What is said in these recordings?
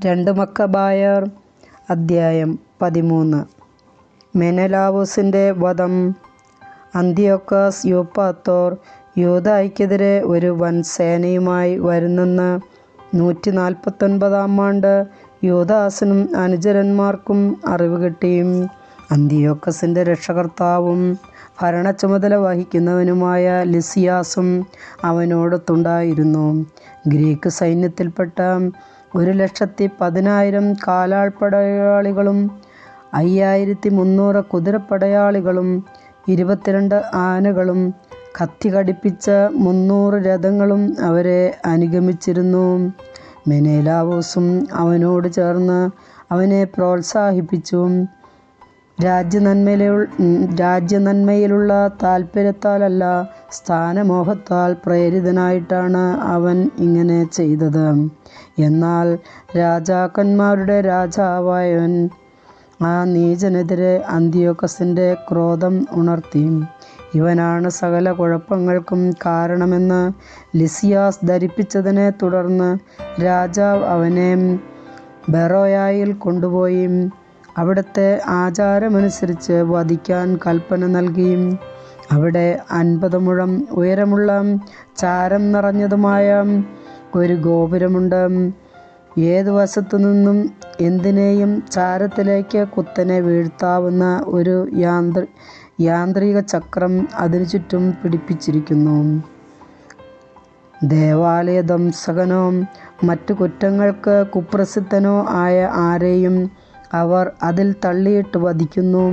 രണ്ട് മക്കബായർ അദ്ധ്യായം പതിമൂന്ന്. മെനലാവൂസിന്റെ വധം. അന്തിയോക്കാസ് യൂപ്പാത്തോർ യൂതായ്ക്കെതിരെ ഒരു വൻ സേനയുമായി വരുന്നെന്ന് നൂറ്റി നാൽപ്പത്തൊൻപതാം ആണ്ട് യൂദാസിനും അനുചരന്മാർക്കും അറിവ് കിട്ടിയും. അന്തിയോക്കസിന്റെ രക്ഷകർത്താവും ഭരണച്ചുമതല വഹിക്കുന്നവനുമായ ലിസിയാസും അവനോടൊത്തുണ്ടായിരുന്നു. ഗ്രീക്ക് സൈന്യത്തിൽപ്പെട്ട ഒരു ലക്ഷത്തി പതിനായിരം കാലാൾപ്പടയാളികളും അയ്യായിരത്തി മുന്നൂറ് കുതിരപ്പടയാളികളും ഇരുപത്തിരണ്ട് ആനകളും കത്തി കടിപ്പിച്ച മുന്നൂറ് രഥങ്ങളും അവരെ അനുഗമിച്ചിരുന്നു. മെനേലാവോസും അവനോട് ചേർന്ന് അവനെ പ്രോത്സാഹിപ്പിച്ചു. രാജ്യനന്മയിലു രാജ്യനന്മയിലുള്ള താല്പര്യത്താലല്ല സ്ഥാനമോഹത്താൽ പ്രേരിതനായിട്ടാണ് അവൻ ഇങ്ങനെ ചെയ്തത്. എന്നാൽ രാജാക്കന്മാരുടെ രാജാവായവൻ ആ നീചനെതിരെ അന്തിയോക്കസിന്റെ ക്രോധം ഉണർത്തി. ഇവനാണ് സകല കുഴപ്പങ്ങൾക്കും കാരണമെന്ന് ലിസിയാസ് ധരിപ്പിച്ചതിനെ തുടർന്ന് രാജാവ് അവനെ ബെറോയായിൽ കൊണ്ടുപോയി അവിടുത്തെ ആചാരമനുസരിച്ച് വധിക്കാൻ കൽപ്പന നൽകി അവിടെ അൻപത് മുഴം ഉയരമുള്ള ചാരം നിറഞ്ഞതുമായ ഒരു ഗോപുരമുണ്ട്. ഏത് വശത്തു നിന്നും എന്തിനേയും ചാരത്തിലേക്ക് കുത്തനെ വീഴ്ത്താവുന്ന ഒരു യാന്ത്രി യാന്ത്രിക ചക്രം അതിനു ചുറ്റും പിടിപ്പിച്ചിരിക്കുന്നു. ദേവാലയ ദംസകനോ മറ്റു കുറ്റങ്ങൾക്ക് കുപ്രസിദ്ധനോ ആയ ആരെയും അവർ അതിൽ തള്ളിയിട്ട് വധിക്കുന്നു.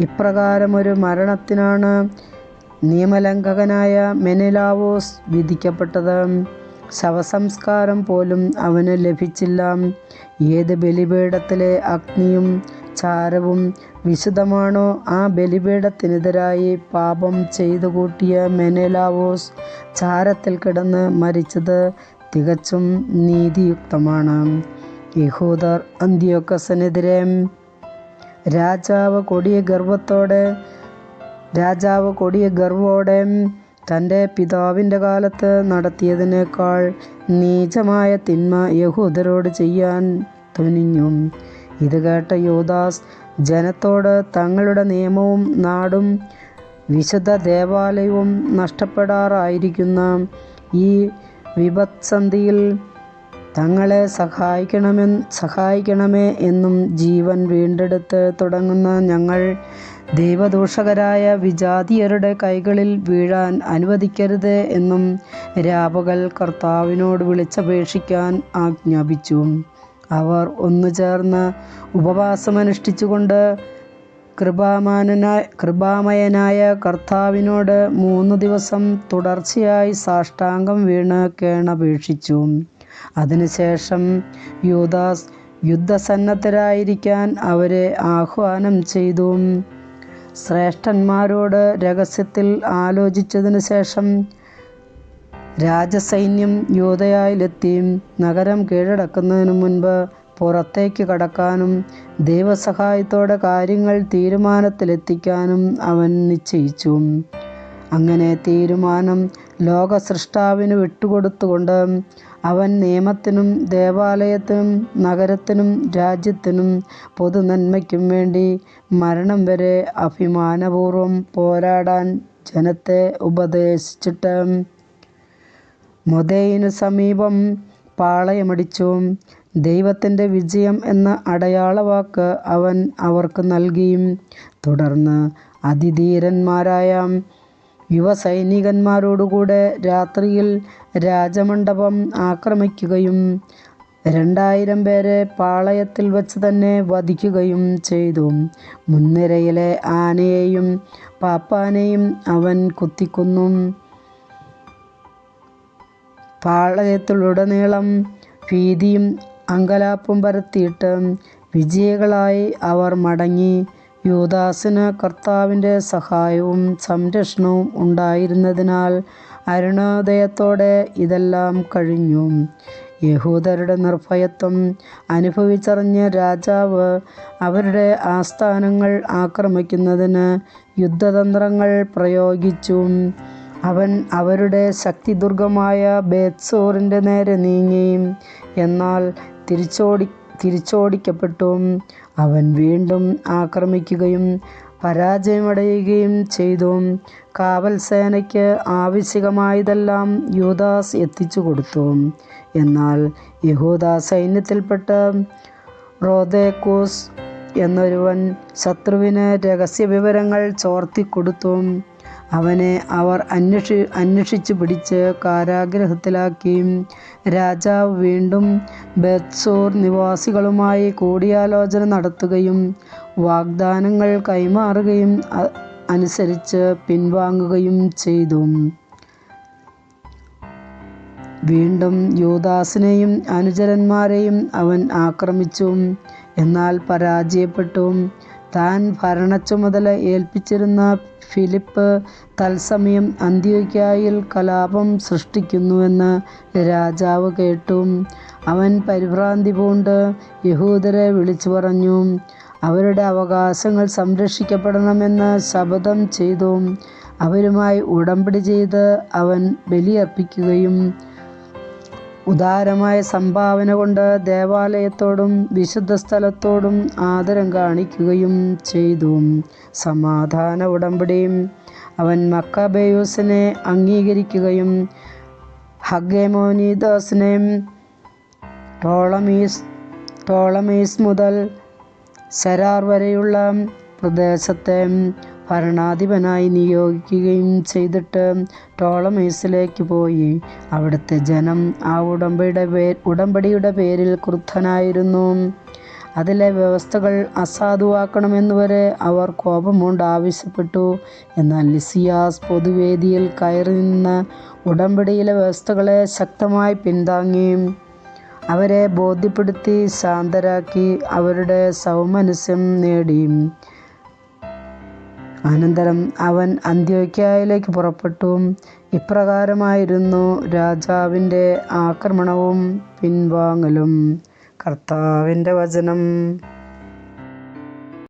ഇപ്രകാരമൊരു മരണത്തിനാണ് നിയമലംഘകനായ മെനിലാവോസ് വിധിക്കപ്പെട്ടത്. ശവസംസ്കാരം പോലും അവന് ലഭിച്ചില്ല. ഏത് ബലിപീഠത്തിലെ അഗ്നിയും ചാരവും വിശുദ്ധമാണോ ആ ബലിപീഠത്തിനെതിരായി പാപം ചെയ്തു കൂട്ടിയ മെനലാവോസ് ചാരത്തിൽ കിടന്ന് മരിച്ചത് തികച്ചും നീതിയുക്തമാണ്. യഹൂദർ അന്ത്യോക്കസിനെതിരെ രാജാവ് കൊടിയ ഗർവത്തോടെ രാജാവ് കൊടിയ ഗർവോടെ തന്റെ പിതാവിന്റെ കാലത്ത് നടത്തിയതിനേക്കാൾ നീചമായ തിന്മ യഹൂദരോട് ചെയ്യാൻ തുനിഞ്ഞു. ഇത് കേട്ട യോദാസ് ജനത്തോട് തങ്ങളുടെ നിയമവും നാടും വിശുദ്ധ ദേവാലയവും നഷ്ടപ്പെടാറായിരിക്കുന്ന ഈ വിപത്സന്ധിയിൽ തങ്ങളെ സഹായിക്കണമെ സഹായിക്കണമേ എന്നും ജീവൻ വീണ്ടെടുത്ത് തുടങ്ങുന്ന ഞങ്ങൾ ദൈവദൂഷകരായ വിജാതിയരുടെ കൈകളിൽ വീഴാൻ അനുവദിക്കരുത് എന്നും രാപകൽ കർത്താവിനോട് വിളിച്ചപേക്ഷിക്കാൻ ആജ്ഞാപിച്ചു. അവർ ഒന്നു ചേർന്ന് ഉപവാസമനുഷ്ഠിച്ചുകൊണ്ട് കൃപാമാനനായ കൃപാമയനായ കർത്താവിനോട് മൂന്ന് ദിവസം തുടർച്ചയായി സാഷ്ടാംഗം വീണ് കേണപേക്ഷിച്ചു. അതിനുശേഷം യൂദാസ് യുദ്ധസന്നദ്ധരായിരിക്കാൻ അവരെ ആഹ്വാനം ചെയ്തു. ശ്രേഷ്ഠന്മാരോട് രഹസ്യത്തിൽ ആലോചിച്ചതിനു ശേഷം രാജസൈന്യം യൂതയായിലെത്തി നഗരം കീഴടക്കുന്നതിനു മുൻപ് പുറത്തേക്ക് കടക്കാനും ദൈവസഹായത്തോടെ കാര്യങ്ങൾ തീരുമാനത്തിലെത്തിക്കാനും അവൻ നിശ്ചയിച്ചു. അങ്ങനെ തീരുമാനം ലോകസൃഷ്ടാവിന് വിട്ടുകൊടുത്തുകൊണ്ട് അവൻ നിയമത്തിനും ദേവാലയത്തിനും നഗരത്തിനും രാജ്യത്തിനും പൊതുനന്മയ്ക്കും വേണ്ടി മരണം വരെ അഭിമാനപൂർവം പോരാടാൻ ജനത്തെ ഉപദേശിച്ചിട്ട് മൊതയിനു സമീപം പാളയമടിച്ചു. ദൈവത്തിന്റെ വിജയം എന്ന അടയാളവാക്ക് അവൻ അവർക്ക് നൽകിയും തുടർന്ന് അതിധീരന്മാരായ യുവസൈനികന്മാരോടുകൂടെ രാത്രിയിൽ രാജമണ്ഡപം ആക്രമിക്കുകയും രണ്ടായിരം പേരെ പാളയത്തിൽ വച്ച് തന്നെ വധിക്കുകയും ചെയ്തു. മുൻനിരയിലെ ആനയെയും പാപ്പാനെയും അവൻ കുത്തിക്കുന്നു. പാളയത്തിലുടനീളം ഭീതിയും അങ്കലാപ്പും പരത്തിയിട്ട് വിജയികളായി അവർ മടങ്ങി. യൂദാസിന് കർത്താവിന്റെ സഹായവും സംരക്ഷണവും ഉണ്ടായിരുന്നതിനാൽ അരുണോദയത്തോടെ ഇതെല്ലാം കഴിഞ്ഞു. യഹൂദരുടെ നിർഭയത്വം അനുഭവിച്ചറിഞ്ഞ രാജാവ് അവരുടെ ആസ്ഥാനങ്ങൾ ആക്രമിക്കുന്നതിന് യുദ്ധതന്ത്രങ്ങൾ പ്രയോഗിച്ചു. അവൻ അവരുടെ ശക്തിദുർഗമായ ബേത്സോറിന്റെ നേരെ നീങ്ങി. എന്നാൽ തിരിച്ചോടി തിരിച്ചോടിക്കപ്പെട്ടു. അവൻ വീണ്ടും ആക്രമിക്കുകയും പരാജയമടയുകയും ചെയ്തു. കാവൽ സേനയ്ക്ക് ആവശ്യമായതെല്ലാം യൂദാസ് എത്തിച്ചു കൊടുത്തു. എന്നാൽ യഹൂദ സൈന്യത്തിൽപ്പെട്ട റോദേക്കൂസ് എന്നൊരുവൻ ശത്രുവിന് രഹസ്യവിവരങ്ങൾ ചോർത്തിക്കൊടുത്തു. അവനെ അവർ അന്വേഷി അന്വേഷിച്ചു പിടിച്ച് കാരാഗ്രഹത്തിലാക്കി. രാജാവ് വീണ്ടും ബത്സൂർ നിവാസികളുമായി കൂടിയാലോചന നടത്തുകയും വാഗ്ദാനങ്ങൾ കൈമാറുകയും അനുസരിച്ച് പിൻവാങ്ങുകയും ചെയ്തു. വീണ്ടും യോദാസിനെയും അനുചരന്മാരെയും അവൻ ആക്രമിച്ചു. എന്നാൽ പരാജയപ്പെട്ടു. താൻ ഭരണച്ചുമതല ഏൽപ്പിച്ചിരുന്ന ഫിലിപ്പ് തത്സമയം അന്ത്യോക്യായിൽ കലാപം സൃഷ്ടിക്കുന്നുവെന്ന് രാജാവ് കേട്ടു. അവൻ പരിഭ്രാന്തി പൂണ്ട് യഹൂദരെ വിളിച്ചു പറഞ്ഞു അവരുടെ അവകാശങ്ങൾ സംരക്ഷിക്കപ്പെടണമെന്ന് ശപഥം ചെയ്തു. അവരുമായി ഉടമ്പടി ചെയ്ത് അവൻ ബലിയർപ്പിക്കുകയും ഉദാരമായ സംഭാവന കൊണ്ട് ദേവാലയത്തോടും വിശുദ്ധ സ്ഥലത്തോടും ആദരം കാണിക്കുകയും ചെയ്തു. സമാധാന ഉടമ്പടിയും അവൻ മക്കബേയൂസിനെ അംഗീകരിക്കുകയും ഹഗേമോനിദാസിനെ ടോളമീസ് ടോളമീസ് മുതൽ സെരാർ വരെയുള്ള പ്രദേശത്തെ ഭരണാധിപനായി നിയോഗിക്കുകയും ചെയ്തിട്ട് ടോളമൈസിലേക്ക് പോയി. അവിടുത്തെ ജനം ആ ഉടമ്പടിയുടെ പേരിൽ ക്രുദ്ധനായിരുന്നു. അതിലെ വ്യവസ്ഥകൾ അസാധുവാക്കണമെന്നുവരെ അവർ കോപമുണ്ട് ആവശ്യപ്പെട്ടു. എന്നാൽ ലിസിയാസ് പൊതുവേദിയിൽ കയറി നിന്ന് ഉടമ്പടിയിലെ വ്യവസ്ഥകളെ ശക്തമായി പിന്താങ്ങി. അവരെ ബോധ്യപ്പെടുത്തി ശാന്തരാക്കി അവരുടെ സൗമനസ്യം നേടി. അനന്തരം അവൻ അന്ത്യോക്യയിലേക്ക് പുറപ്പെട്ടു. ഇപ്രകാരമായിരുന്നു രാജാവിന്റെ ആക്രമണവും പിൻവാങ്ങലും. കർത്താവിന്റെ വചനം.